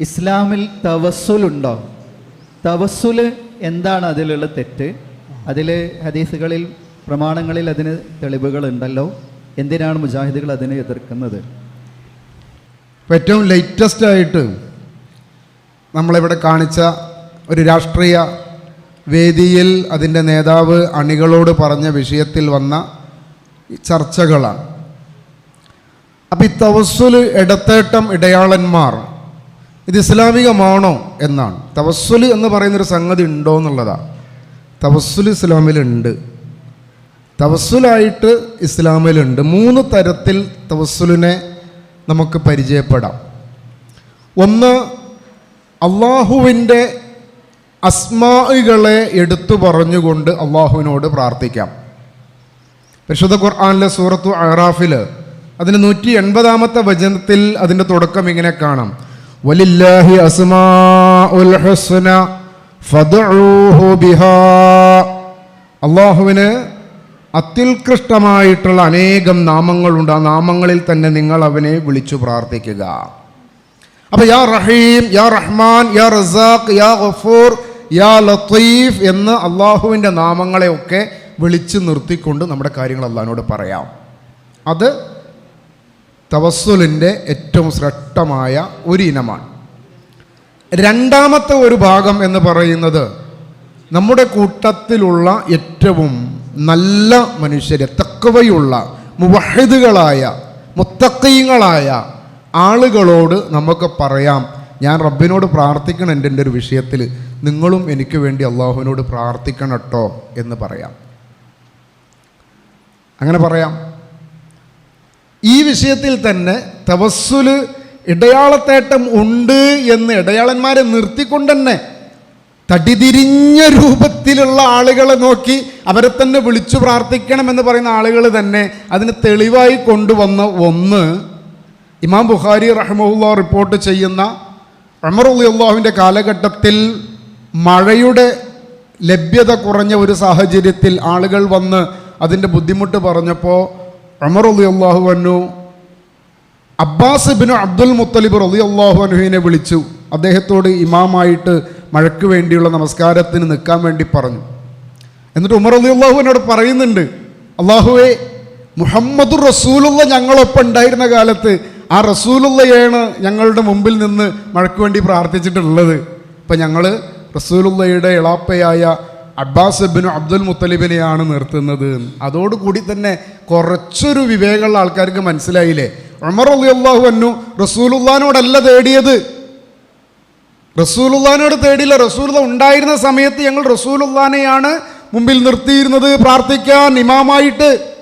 ഇസ്ലാമിൽ തവസ്സുലുണ്ടോ? തവസ്സുൽ എന്താണ് അതിലുള്ള തെറ്റ്? അതിൽ ഹദീസുകളിൽ പ്രമാണങ്ങളിൽ അതിന് തെളിവുകളുണ്ടല്ലോ. എന്തിനാണ് മുജാഹിദുകൾ അതിനെ എതിർക്കുന്നത്? ഏറ്റവും ലേറ്റസ്റ്റ് ആയിട്ട് നമ്മളിവിടെ കാണിച്ച ഒരു രാഷ്ട്രീയ വേദിയിൽ അതിന്റെ നേതാവ് അണികളോട് പറഞ്ഞ വിഷയത്തിൽ വന്ന ചർച്ചകളാണ്. അപ്പം ഈ തവസ്സുൽ ഇടത്തേട്ടം ഇടയാളന്മാർ ഇത് ഇസ്ലാമികമാണോ എന്നാണ്. തവസ്സുൽ എന്ന് പറയുന്നൊരു സംഗതി ഉണ്ടോ എന്നുള്ളതാണ് തവസ്സുൽ ഇസ്ലാമിലുണ്ട്. തവസ്സുലായിട്ട് ഇസ്ലാമിലുണ്ട്. മൂന്ന് തരത്തിൽ തവസ്സുലിനെ നമുക്ക് പരിചയപ്പെടാം. ഒന്ന് അള്ളാഹുവിന്റെ അസ്മാകളെ എടുത്തു പറഞ്ഞുകൊണ്ട് അള്ളാഹുവിനോട് പ്രാർത്ഥിക്കാം. പരിശുദ്ധ ഖുർആാനിലെ സൂറത്തു അറാഫിൽ അതിന് നൂറ്റി എൺപതാമത്തെ വചനത്തിൽ അതിന്റെ തുടക്കം ഇങ്ങനെ കാണാം. വലില്ലാഹി അസ്മാ ഉൽ ഹുസ്ന ഫദ്ഉഹു ബിഹാ. അള്ളാഹുവിന് അത്യുത്കൃഷ്ടമായിട്ടുള്ള അനേകം നാമങ്ങളുണ്ട്. ആ നാമങ്ങളിൽ തന്നെ നിങ്ങൾ അവനെ വിളിച്ചു പ്രാർത്ഥിക്കുക. അപ്പൊ യാ റഹീം യാ റഹ്മാൻ യാ റസാഖ് യാ ഗഫൂർ യാ ലത്തീഫ് എന്ന് അള്ളാഹുവിന്റെ നാമങ്ങളെയൊക്കെ വിളിച്ചു നിർത്തിക്കൊണ്ട് നമ്മുടെ കാര്യങ്ങൾ അള്ളഹാനോട് പറയാം. അത് തവസ്സുലിന്റെ ഏറ്റവും ശ്രേഷ്ഠമായ ഒരു ഇനമാണ്. രണ്ടാമത്തെ ഒരു ഭാഗം എന്ന് പറയുന്നത് നമ്മുടെ കൂട്ടത്തിലുള്ള ഏറ്റവും നല്ല മനുഷ്യരെ തക്കവയുള്ള മുവഹിദുകളായ മുത്തക്കീങ്ങളായ ആളുകളോട് നമുക്ക് പറയാം ഞാൻ റബ്ബിനോട് പ്രാർത്ഥിക്കണം എന്റെ എന്റെ ഒരു വിഷയത്തിൽ. നിങ്ങളും എനിക്ക് വേണ്ടി അള്ളാഹുവിനോട് പ്രാർത്ഥിക്കണം കേട്ടോ എന്ന് പറയാം. അങ്ങനെ പറയാം. ഈ വിഷയത്തിൽ തന്നെ തവസ്സുൽ ഇടയാളത്തേട്ടം ഉണ്ട് എന്ന് ഇടയാളന്മാരെ നിർത്തിക്കൊണ്ട് തന്നെ തടിതിരിഞ്ഞ രൂപത്തിലുള്ള ആളുകളെ നോക്കി അവരെ തന്നെ വിളിച്ചു പ്രാർത്ഥിക്കണം എന്ന് പറയുന്ന ആളുകൾ തന്നെ അതിന് തെളിവായി കൊണ്ടുവന്ന ഒന്ന് ഇമാം ബുഖാരി റഹ്മുല്ല റിപ്പോർട്ട് ചെയ്യുന്ന അമറുല്ലാഹുവിന്റെ കാലഘട്ടത്തിൽ മഴയുടെ ലഭ്യത കുറഞ്ഞ ഒരു സാഹചര്യത്തിൽ ആളുകൾ വന്ന് അതിന്റെ ബുദ്ധിമുട്ട് പറഞ്ഞപ്പോൾ അമറുല്ലാഹു വന്നു അബ്ബാസ് ബിനു അബ്ദുൽ മുത്തലിബ് റലി അള്ളാഹു അനുഹിനെ വിളിച്ചു. അദ്ദേഹത്തോട് ഇമാമായിട്ട് മഴയ്ക്ക് വേണ്ടിയുള്ള നമസ്കാരത്തിന് നിൽക്കാൻ വേണ്ടി പറഞ്ഞു. എന്നിട്ട് ഉമർ അലി അള്ളാഹുവിനോട് പറയുന്നുണ്ട് അള്ളാഹുവെ മുഹമ്മദ് റസൂലുള്ള ഞങ്ങളൊപ്പം ഉണ്ടായിരുന്ന കാലത്ത് ആ റസൂലുള്ളയാണ് ഞങ്ങളുടെ മുമ്പിൽ നിന്ന് മഴയ്ക്ക് വേണ്ടി പ്രാർത്ഥിച്ചിട്ടുള്ളത്. ഇപ്പം ഞങ്ങൾ റസൂലുള്ളയുടെ ഇളാപ്പയായ അബ്ബാസ് ബിനു അബ്ദുൽ മുത്തലിബിനെയാണ് നിർത്തുന്നത്. അതോടുകൂടി തന്നെ കുറച്ചൊരു വിവേകമുള്ള ആൾക്കാർക്ക് മനസ്സിലായില്ലേ? ഉമർ അള്ളാഹു അന്നു റസൂലുല്ലാനോടല്ല തേടിയത്. റസൂലുല്ലാനോട് തേടിയില്ല. റസൂലുള്ള ഉണ്ടായിരുന്ന സമയത്ത് ഞങ്ങൾ റസൂലുല്ലാനെയാണ് മുമ്പിൽ നിർത്തിയിരുന്നത്. പ്രാർത്ഥിക്കാൻ ഇമാമായിട്ട്.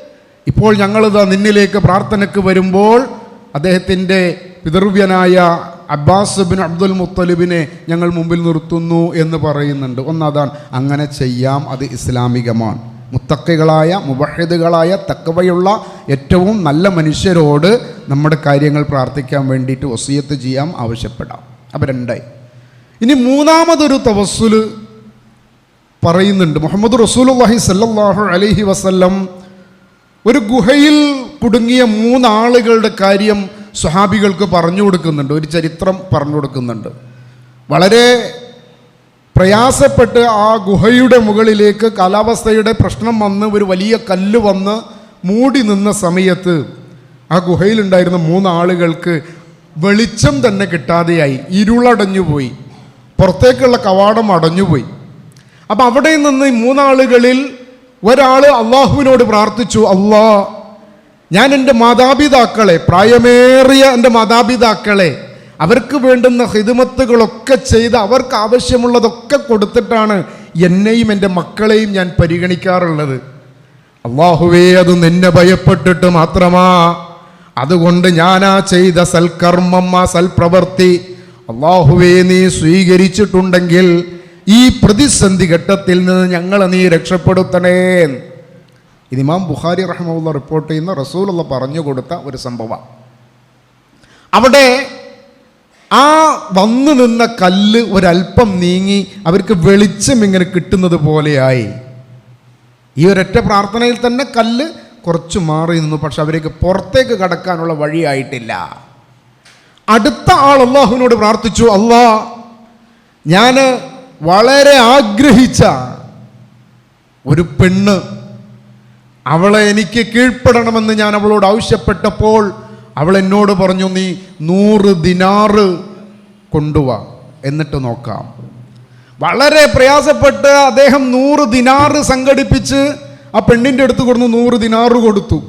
ഇപ്പോൾ ഞങ്ങളിതാ നിന്നിലേക്ക് പ്രാർത്ഥനയ്ക്ക് വരുമ്പോൾ അദ്ദേഹത്തിന്റെ പിതൃവ്യനായ അബ്ബാസ് ബിൻ അബ്ദുൽ മുത്തലിബിനെ ഞങ്ങൾ മുമ്പിൽ നിർത്തുന്നു എന്ന് പറയുന്നുണ്ട്. ഒന്നതാണ് അങ്ങനെ ചെയ്യാം അത് ഇസ്ലാമികമാണ്. മുത്തക്കകളായ മുബഹിദുകളായ തക്കവയുള്ള ഏറ്റവും നല്ല മനുഷ്യരോട് നമ്മുടെ കാര്യങ്ങൾ പ്രാർത്ഥിക്കാൻ വേണ്ടിയിട്ട് വസീയത്ത് ചെയ്യാം ആവശ്യപ്പെടാം. അപ്പം രണ്ടായി. ഇനി മൂന്നാമതൊരു തവസ്സുൽ പറയുന്നുണ്ട്. മുഹമ്മദ് റസൂലുള്ളാഹി സല്ലാഹു അലഹി വസല്ലം ഒരു ഗുഹയിൽ കുടുങ്ങിയ മൂന്നാളുകളുടെ കാര്യം സ്വഹാബികൾക്ക് പറഞ്ഞു കൊടുക്കുന്നുണ്ട് ഒരു ചരിത്രം പറഞ്ഞു കൊടുക്കുന്നുണ്ട്. വളരെ പ്രയാസപ്പെട്ട് ആ ഗുഹയുടെ മുകളിലേക്ക് കാലാവസ്ഥയുടെ പ്രശ്നം വന്ന് ഒരു വലിയ കല്ല് വന്ന് മൂടി നിന്ന സമയത്ത് ആ ഗുഹയിലുണ്ടായിരുന്ന മൂന്നാളുകൾക്ക് വെളിച്ചം തന്നെ കിട്ടാതെയായി ഇരുളടഞ്ഞു പോയി പുറത്തേക്കുള്ള കവാടം അടഞ്ഞുപോയി. അപ്പം അവിടെ നിന്ന് മൂന്നാളുകളിൽ ഒരാൾ അള്ളാഹുവിനോട് പ്രാർത്ഥിച്ചു അള്ളാ ഞാൻ എന്റെ മാതാപിതാക്കളെ പ്രായമേറിയ എന്റെ മാതാപിതാക്കളെ അവർക്ക് വേണ്ടുന്ന ഹിതുമത്തുകളൊക്കെ ചെയ്ത് അവർക്ക് ആവശ്യമുള്ളതൊക്കെ കൊടുത്തിട്ടാണ് എന്നെയും എന്റെ മക്കളെയും ഞാൻ പരിഗണിക്കാറുള്ളത്. അള്ളാഹുവേ അത് നിന്നെ ഭയപ്പെട്ടിട്ട് മാത്രമാ. അതുകൊണ്ട് ഞാനാ ചെയ്ത സൽക്കർമ്മം ആ സൽപ്രവൃത്തി അള്ളാഹുവേ നീ സ്വീകരിച്ചിട്ടുണ്ടെങ്കിൽ ഈ പ്രതിസന്ധി ഘട്ടത്തിൽ നിന്ന് ഞങ്ങളെ നീ രക്ഷപ്പെടുത്തണേ ഇത് ഇമാം ബുഖാരി റഹ്മുള്ള റിപ്പോർട്ട് ചെയ്യുന്ന റസൂലുള്ള പറഞ്ഞു കൊടുത്ത ഒരു സംഭവം അവിടെ ആ വന്നു നിന്ന കല്ല് ഒരല്പം നീങ്ങി അവർക്ക് വെളിച്ചം ഇങ്ങനെ കിട്ടുന്നത് പോലെയായി. ഈ ഒരൊറ്റ പ്രാർത്ഥനയിൽ തന്നെ കല്ല് കുറച്ച് മാറി നിന്നു പക്ഷെ അവരേക്ക് പുറത്തേക്ക് കടക്കാനുള്ള വഴിയായിട്ടില്ല. അടുത്ത ആൾ അള്ളാഹുവിനോട് പ്രാർത്ഥിച്ചു അള്ളാ ഞാൻ വളരെ ആഗ്രഹിച്ച ഒരു പെണ്ണ് അവളെ എനിക്ക് കീഴ്പ്പെടണമെന്ന് ഞാൻ അവളോട് ആവശ്യപ്പെട്ടപ്പോൾ അവൾ എന്നോട് പറഞ്ഞു നീ നൂറ് ദിനാറ് കൊണ്ടുവാ എന്നിട്ട് നോക്കാം. വളരെ പ്രയാസപ്പെട്ട് അദ്ദേഹം നൂറ് ദിനാറ് സംഘടിപ്പിച്ച് ആ പെണ്ണിന്റെ അടുത്ത് കൊടുത്തു നൂറ് ദിനാറ് കൊടുത്തു.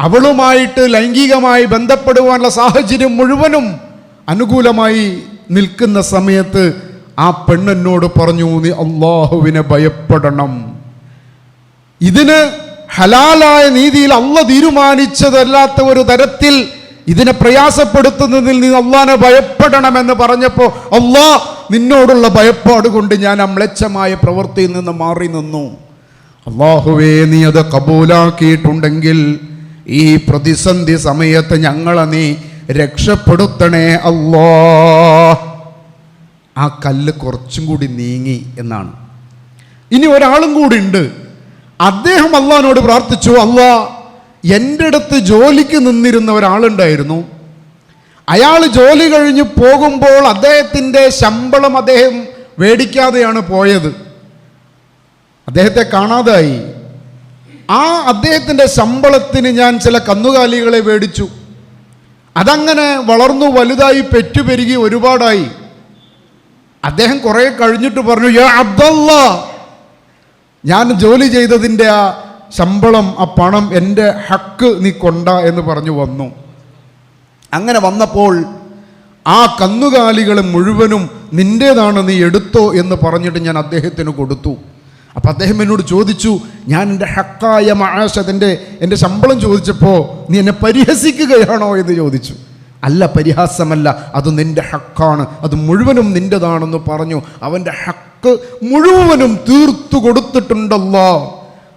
അവളുമായിട്ട് ലൈംഗികമായി ബന്ധപ്പെടുവാനുള്ള സാഹചര്യം മുഴുവനും അനുകൂലമായി നിൽക്കുന്ന സമയത്ത് ആ പെണ്ണെന്നോട് പറഞ്ഞു നീ അള്ളാഹുവിനെ ഭയപ്പെടണം. ഇതിന് ഹലാലായ നീതിയിൽ അല്ല തീരുമാനിച്ചതല്ലാത്ത ഒരു തരത്തിൽ ഇതിനെ പ്രയാസപ്പെടുത്തുന്നതിൽ നീ അള്ളാനെ ഭയപ്പെടണമെന്ന് പറഞ്ഞപ്പോൾ അള്ളാ നിന്നോടുള്ള ഭയപ്പാട് കൊണ്ട് ഞാൻ അമ്ലച്ഛമായ പ്രവൃത്തിയിൽ നിന്ന് മാറി നിന്നു. അള്ളാഹുവേ നീ അത് കബൂലാക്കിയിട്ടുണ്ടെങ്കിൽ ഈ പ്രതിസന്ധി സമയത്ത് ഞങ്ങളെ നീ രക്ഷപ്പെടുത്തണേ അള്ളാ. ആ കല്ല് കുറച്ചും കൂടി നീങ്ങി എന്നാണ്. ഇനി ഒരാളും കൂടി ഉണ്ട്. അദ്ദേഹം അള്ളഹാനോട് പ്രാർത്ഥിച്ചു അള്ളാ എന്റെ അടുത്ത് ജോലിക്ക് നിന്നിരുന്ന ഒരാളുണ്ടായിരുന്നു. അയാൾ ജോലി കഴിഞ്ഞ് പോകുമ്പോൾ അദ്ദേഹത്തിന്റെ ശമ്പളം അദ്ദേഹം മേടിക്കാതെയാണ് പോയത്. അദ്ദേഹത്തെ കാണാതായി. ആ അദ്ദേഹത്തിന്റെ ശമ്പളത്തിന് ഞാൻ ചില കന്നുകാലികളെ മേടിച്ചു. അതങ്ങനെ വളർന്നു വലുതായി പെറ്റുപെരുകി ഒരുപാടായി. അദ്ദേഹം കുറേ കഴിഞ്ഞിട്ട് പറഞ്ഞു യാ അബ്ദല്ല ഞാൻ ജോലി ചെയ്തതിന്റെ ആ ശമ്പളം ആ പണം എന്റെ ഹക്ക് നീ കൊണ്ട എന്ന് പറഞ്ഞു വന്നു. അങ്ങനെ വന്നപ്പോൾ ആ കന്നുകാലികൾ മുഴുവനും നിന്റേതാണ് നീ എടുത്തോ എന്ന് പറഞ്ഞിട്ട് ഞാൻ അദ്ദേഹത്തിന് കൊടുത്തു. അപ്പം അദ്ദേഹം എന്നോട് ചോദിച്ചു ഞാൻ എന്റെ ഹക്കായ മാഷതിന്റെ എന്റെ ശമ്പളം ചോദിച്ചപ്പോൾ നീ എന്നെ പരിഹസിക്കുകയാണോ? എന്ന് ചോദിച്ചു. അല്ല പരിഹാസമല്ല. അത് നിന്റെ ഹക്കാണ്. അത് മുഴുവനും നിന്റെതാണെന്ന് പറഞ്ഞു. അവന്റെ ഹക്ക് മുഴുവനും തീർത്തു കൊടുത്തിട്ടുണ്ടല്ലോ.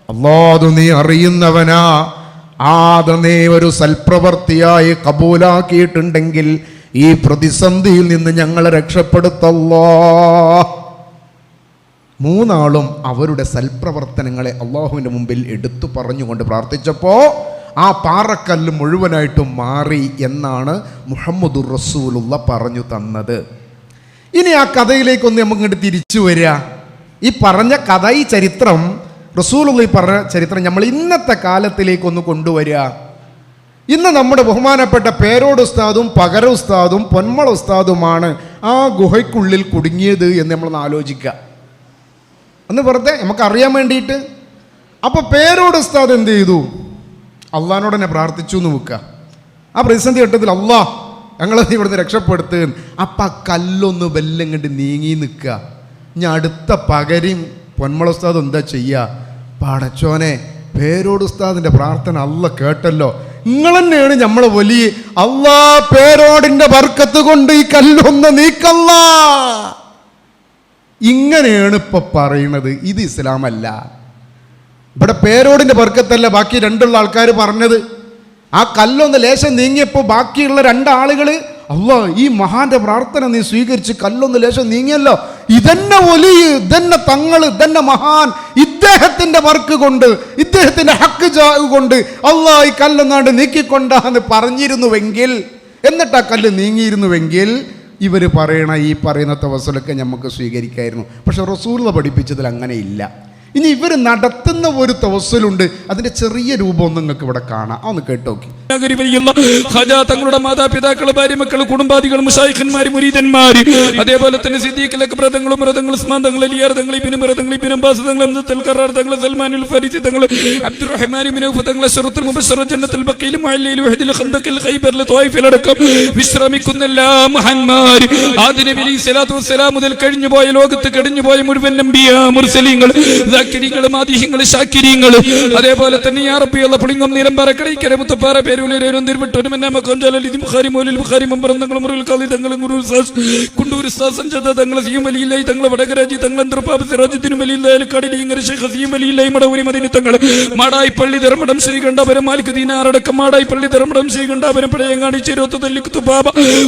അല്ലാതെ നീ അറിയുന്നവനാ. ആത് നീ ഒരു സൽപ്രവർത്തിയായി കബൂലാക്കിയിട്ടുണ്ടെങ്കിൽ ഈ പ്രതിസന്ധിയിൽ നിന്ന് ഞങ്ങളെ രക്ഷപ്പെടുത്തല്ലോ. മൂന്നാളും അവരുടെ സൽപ്രവർത്തനങ്ങളെ അള്ളാഹുവിന്റെ മുമ്പിൽ എടുത്തു പറഞ്ഞുകൊണ്ട് പ്രാർത്ഥിച്ചപ്പോൾ ആ പാറക്കല്ല് മുഴുവനായിട്ടും മാറി എന്നാണ് മുഹമ്മദുർ റസൂലുള്ള പറഞ്ഞു തന്നത്. ഇനി ആ കഥയിലേക്കൊന്ന് നമുക്ക് ഇങ്ങോട്ട് തിരിച്ചു വരിക. ഈ പറഞ്ഞ കഥ ഈ ചരിത്രം റസൂലുള്ള പറഞ്ഞ ചരിത്രം നമ്മൾ ഇന്നത്തെ കാലത്തിലേക്കൊന്ന് കൊണ്ടുവരിക. ഇന്ന് നമ്മുടെ ബഹുമാനപ്പെട്ട പേരോട് ഉസ്താദും പകര ഉസ്താദും പൊന്മള ഉസ്താദുമാണ് ആ ഗുഹയ്ക്കുള്ളിൽ കുടുങ്ങിയത് എന്ന് നമ്മളൊന്ന് ആലോചിക്കുക. അന്ന് വെറുതെ നമുക്ക് അറിയാൻ വേണ്ടിയിട്ട്. അപ്പോൾ പേരോട് ഉസ്താദ് എന്ത് ചെയ്തു? അള്ളഹാനോട് തന്നെ പ്രാർത്ഥിച്ചു എന്ന് വെക്കുക. ആ പ്രതിസന്ധി ഘട്ടത്തിൽ അള്ളാ ഞങ്ങളെ നീ ഇവിടുന്ന് രക്ഷപ്പെടുത്ത്. അപ്പം ആ കല്ലൊന്ന് വെല്ലങ്ങോട്ട് നീങ്ങി നിൽക്കുക. ഇനി അടുത്ത പകരം പൊന്മള ഉസ്താദ് എന്താ ചെയ്യുക പടച്ചോനെ പേരോട് ഉസ്താദിന്റെ പ്രാർത്ഥന അല്ല കേട്ടല്ലോ. നിങ്ങൾ തന്നെയാണ് നമ്മളെ വലിയ അല്ലാ പേരോടിന്റെ വർക്കത്ത് കൊണ്ട് ഈ കല്ലൊന്ന് നീക്കല്ല. ഇങ്ങനെയാണ് ഇപ്പൊ പറയുന്നത് ഇത് ഇസ്ലാമല്ല. ഇവിടെ പേരോടിന്റെ വർക്കത്തല്ല ബാക്കി രണ്ടുള്ള ആൾക്കാർ പറഞ്ഞത്. ആ കല്ലൊന്ന് ലേശം നീങ്ങിയപ്പോൾ ബാക്കിയുള്ള രണ്ടാളുകൾ അല്ലോ ഈ മഹാന്റെ പ്രാർത്ഥന നീ സ്വീകരിച്ച് കല്ലൊന്ന് ലേശം നീങ്ങിയല്ലോ. ഇതന്നെ ഒലിയ് ഇതന്നെ തങ്ങൾ ഇതന്നെ മഹാൻ ഇദ്ദേഹത്തിന്റെ വർക്ക് കൊണ്ട് ഇദ്ദേഹത്തിന്റെ ഹക്ക് കൊണ്ട് അള്ളാ ഈ കല്ലൊന്നാണ്ട് നീക്കിക്കൊണ്ടാന്ന് പറഞ്ഞിരുന്നുവെങ്കിൽ എന്നിട്ട് ആ കല്ല് നീങ്ങിയിരുന്നുവെങ്കിൽ ഇവർ പറയണ ഈ പറയുന്ന തവസലൊക്കെ നമുക്ക് സ്വീകരിക്കായിരുന്നു. പക്ഷെ റസൂല പഠിപ്പിച്ചതിൽ അങ്ങനെ ഇല്ല ഇനി ഇവർ നടത്തുന്ന ഒരു തവസലുണ്ട് അതിന്റെ ചെറിയ രൂപം നിങ്ങൾക്ക് ഇവിടെ കാണാം. ഒന്ന് കേട്ടോക്കി. വരികയുള്ള ഖജ തങ്ങളുടെ മാതാപിതാക്കൾ ഭാര്യമക്കൾ കുടുംബാദികൾ മുഷായിഖന്മാര് മുരീതന്മാര് അതേപോലെ തന്നെ സിദ്ദീഖിലൊക്കെ വ്രതങ്ങളും വ്രതങ്ങൾ സ്മാന്തങ്ങൾ അലിയാർതങ്ങൾ ഇബിനും വ്രതങ്ങൾ ഇബിനും അബ്ബാസ് അംസത്തുൽ ഖറാർ തങ്ങൾ സൽമാനുൽ ഫരീദ് തങ്ങൾ അബ്ദുറഹ്മാൻ ഇബ്നു ഔഫ് തങ്ങൾ ശറത്തുൽ മുബശ്ശറ ജന്നത്തുൽ ബഖീൽ മുഅല്ലയിൽ വഹദിൽ ഖന്ദഖിൽ ഖൈബറിൽ ത്വായിഫിൽ അടക്കം വിശ്രമിക്കുന്ന എല്ലാ മഹാന്മാർ ആദി നബി അലൈഹി സ്വലാത്തു വസ്സലാം മുതൽ കഴിഞ്ഞു പോയ ലോകത്ത് കഴിഞ്ഞു പോയ മുഴുവൻ നബിയ മുർസലീങ്ങൾ ദാക്കിരികളും ആദിഹ്യങ്ങൾ ശാക്കിരിങ്ങൾ അതേപോലെ തന്നെ യാ റബ്ബിയുള്ള പുളിങ്ങം നിലമ്പറ കടയ്ക്കര മുത്തപ്പാറ പേരൂലേരും മാടായി പള്ളി ദീനാറടക്കം മാടായി പള്ളി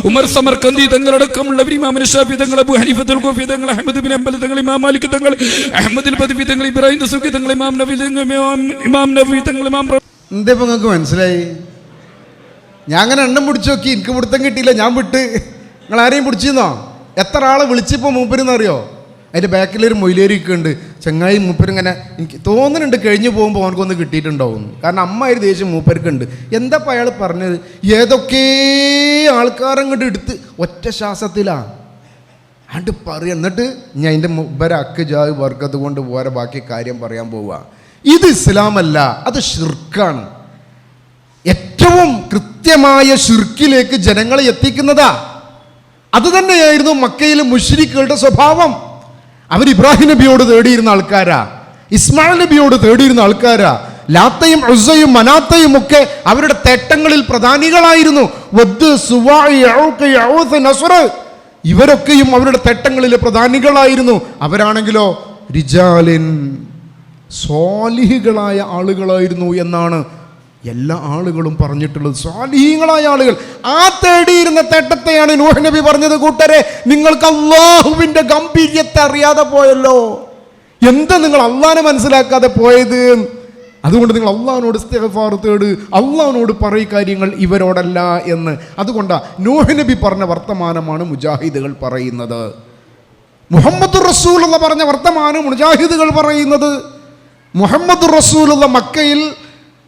ഉമർ അബു ഇമാം മാലിക് ഇബ്രാഹിം ഇമാം ഇമാം ഇമാം നിങ്ങൾക്ക് മനസ്സിലായി? ഞാൻ അങ്ങനെ എണ്ണം പിടിച്ചു നോക്കി. എനിക്ക് പിടുത്തം കിട്ടിയില്ല. ഞാൻ വിട്ട്. നിങ്ങൾ ആരെയും പിടിച്ചിരുന്നോ? എത്ര ആളെ വിളിച്ചിപ്പോൾ മൂപ്പരെന്നറിയോ അതിന്റെ ബാക്കിലൊരു മൊയിലേരിക്കുന്നുണ്ട് ചങ്ങായി മൂപ്പരിങ്ങനെ എനിക്ക് തോന്നുന്നുണ്ട് കഴിഞ്ഞു പോകുമ്പോൾ അവനക്കൊന്ന് കിട്ടിയിട്ടുണ്ടാവും കാരണം അമ്മ ഒരു ദേഷ്യം മൂപ്പർക്കുണ്ട്. എന്തപ്പം അയാൾ പറഞ്ഞത്? ഏതൊക്കെ ആൾക്കാരങ്ങോട്ട് എടുത്ത് ഒറ്റ ശ്വാസത്തിലാണ് അണ്ട് പറയും. എന്നിട്ട് ഞാൻ അതിന്റെ മുമ്പര അക്ക് ജാവ് വർക്കത്ത് പോരെ ബാക്കി കാര്യം പറയാൻ പോവുക ഇത് ഇസ്ലാമല്ല അത് ഷിർക്കാണ് ഏറ്റവും കൃത്യമായ ഷിർക്കിലേക്ക് ജനങ്ങളെ എത്തിക്കുന്നതാ. അത് തന്നെയായിരുന്നു മക്കയിൽ മുഷരിക്കുകളുടെ സ്വഭാവം. അവർ ഇബ്രാഹിം നബിയോട് തേടിയിരുന്ന ആൾക്കാരാ. ഇസ്മായിൽ നബിയോട് തേടിയിരുന്ന ആൾക്കാരാ. ലാത്തയും ഉസയും മനാത്തയും ഒക്കെ അവരുടെ തേട്ടങ്ങളിൽ പ്രധാനികളായിരുന്നു. ഇവരൊക്കെയും അവരുടെ തേട്ടങ്ങളിലെ പ്രധാനികളായിരുന്നു. അവരാണെങ്കിലോ റിജാലിൻ സ്വാലിഹികളായ ആളുകളായിരുന്നു എന്നാണ് എല്ലാ ആളുകളും പറഞ്ഞിട്ടുള്ളത് സ്വാധീനങ്ങളായ ആളുകൾ. ആ തേടിയിരുന്ന തേട്ടത്തെയാണ് നൂഹ് നബി പറഞ്ഞത് കൂട്ടരെ നിങ്ങൾക്ക് അള്ളാഹുവിന്റെ ഗംഭീര്യത്തെ അറിയാതെ പോയല്ലോ. എന്താ നിങ്ങൾ അള്ളാനെ മനസ്സിലാക്കാതെ പോയത്? അതുകൊണ്ട് നിങ്ങൾ അള്ളാഹിനോട് ഇസ്തിഗ്ഫാർ തേട് അള്ളാഹിനോട് പറയും കാര്യങ്ങൾ ഇവരോടല്ല എന്ന്. അതുകൊണ്ടാണ് നൂഹ് നബി പറഞ്ഞ വർത്തമാനമാണ് മുജാഹിദുകൾ പറയുന്നത്. മുഹമ്മദ് റസൂൽ എന്ന് പറഞ്ഞ വർത്തമാനം മുജാഹിദുകൾ പറയുന്നത്. മുഹമ്മദ് റസൂൽ എന്ന മക്കയിൽ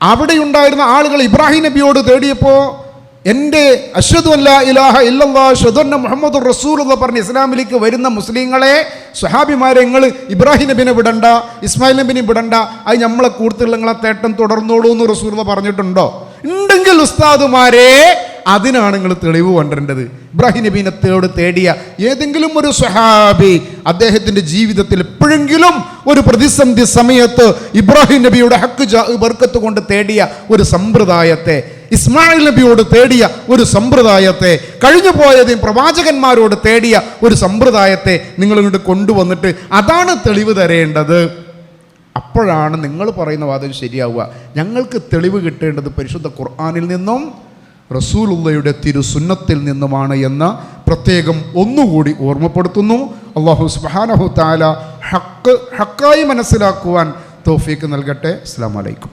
അവിടെയുണ്ടായിരുന്ന ആളുകൾ ഇബ്രാഹിം നബിയോട് തേടിയപ്പോൾ എന്റെ അഷ്ഹദു അല്ല ഇലാഹ ഇല്ലല്ലാ ഷദുന്ന മുഹമ്മദ് റസൂൽ എന്ന് പറഞ്ഞ് ഇസ്ലാമിലേക്ക് വരുന്ന മുസ്ലിങ്ങളെ സ്വഹാബിമാരെ നിങ്ങൾ ഇബ്രാഹിം നബിനെ വിടണ്ട ഇസ്മായിൽ നബിനെ വിടണ്ട അത് നമ്മളെ കൂടുതൽ നിങ്ങളെ തേട്ടം തുടർന്നോളൂ എന്ന് റസൂൽ പറഞ്ഞിട്ടുണ്ടോ? ഉണ്ടെങ്കിൽ ഉസ്താദുമാരെ അതിനാണ് നിങ്ങൾ തെളിവ് കൊണ്ടുവരേണ്ടത് ഇബ്രാഹിം നബീനെ തേട് തേടിയ ഏതെങ്കിലും ഒരു സ്വഹാബി അദ്ദേഹത്തിന്റെ ജീവിതത്തിൽ എപ്പോഴെങ്കിലും ഒരു പ്രതിസന്ധി സമയത്ത് ഇബ്രാഹിം നബിയുടെ ഹക്ക് ബർക്കത്ത് കൊണ്ട് തേടിയ ഒരു സമ്പ്രദായത്തെ ഇസ്മായിൽ നബിയോട് തേടിയ ഒരു സമ്പ്രദായത്തെ കഴിഞ്ഞു പോയതും പ്രവാചകന്മാരോട് തേടിയ ഒരു സമ്പ്രദായത്തെ നിങ്ങൾ ഇങ്ങോട്ട് കൊണ്ടുവന്നിട്ട് അതാണ് തെളിവ് തരേണ്ടത്. അപ്പോഴാണ് നിങ്ങൾ പറയുന്ന വാദം ശരിയാവുക. ഞങ്ങൾക്ക് തെളിവ് കിട്ടേണ്ടത് പരിശുദ്ധ ഖുർആാനിൽ നിന്നും റസൂലുള്ളയുടെ തിരുസുന്നത്തിൽ നിന്നുമാണ് എന്ന് പ്രത്യേകം ഒന്നുകൂടി ഓർമ്മപ്പെടുത്തുന്നു. അള്ളാഹു സുബാനഹു താല ഹക്ക് ഹക്കായി മനസ്സിലാക്കുവാൻ തോഫീക്ക് നൽകട്ടെ. അസ്സാം വലൈക്കും